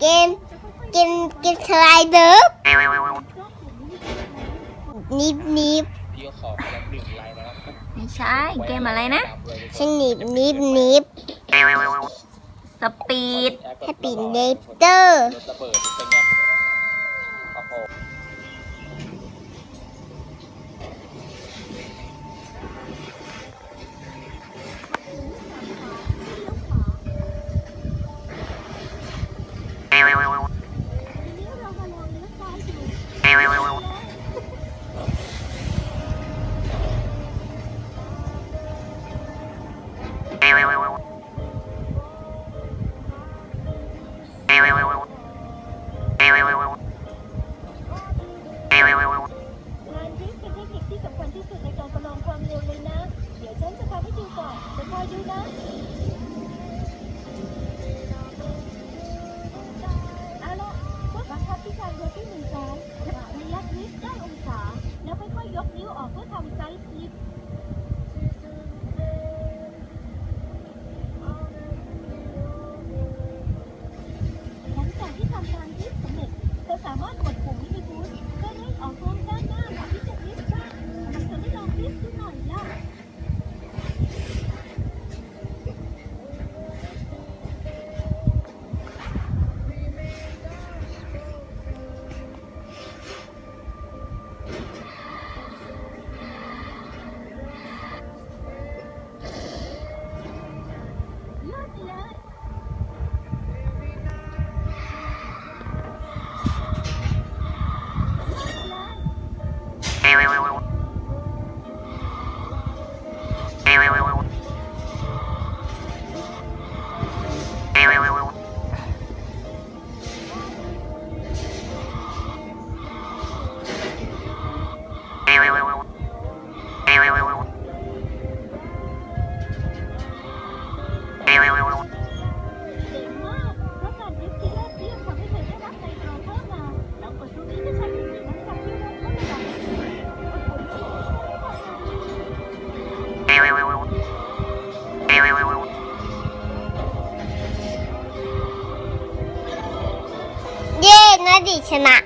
เกมเกมเกมสไลเดอร์นิบนิบพี่ก็ขอมาแล้วหนึ่งไลน์นะครับไม่ใช่เกมอะไรนะ ฉันนิบนิบนิบสปีดให้ปิดเลเตอร์ รถระเบิดเป็นไงโอ้โห งานนี้เป็นเทคนิคที่สำคัญที่สุดในการประลองความเร็วเลยนะ เดี๋ยวฉันจะทำให้ดูก่อนจะคอยดูนะ ดิชนะ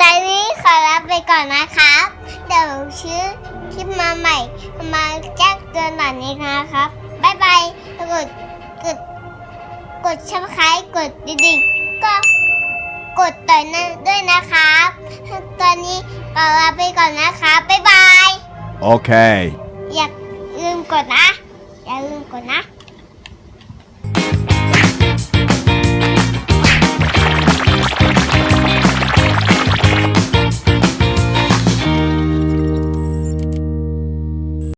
ตอนนี้ขอลาไปก่อนนะครับ เดี๋ยวชื่อคลิปมาใหม่ มาแจ้งเตือนหน่อยนี้นะครับ บ๊ายบายแล้วกด กด กดชับคล้ายกดดิ่งๆก็กดต่อยนั้นด้วยนะครับ ตอนนี้ขอลาไปก่อนนะครับ บ๊ายบาย Okay. อย่าลืมกดนะ อย่าลืมกดนะ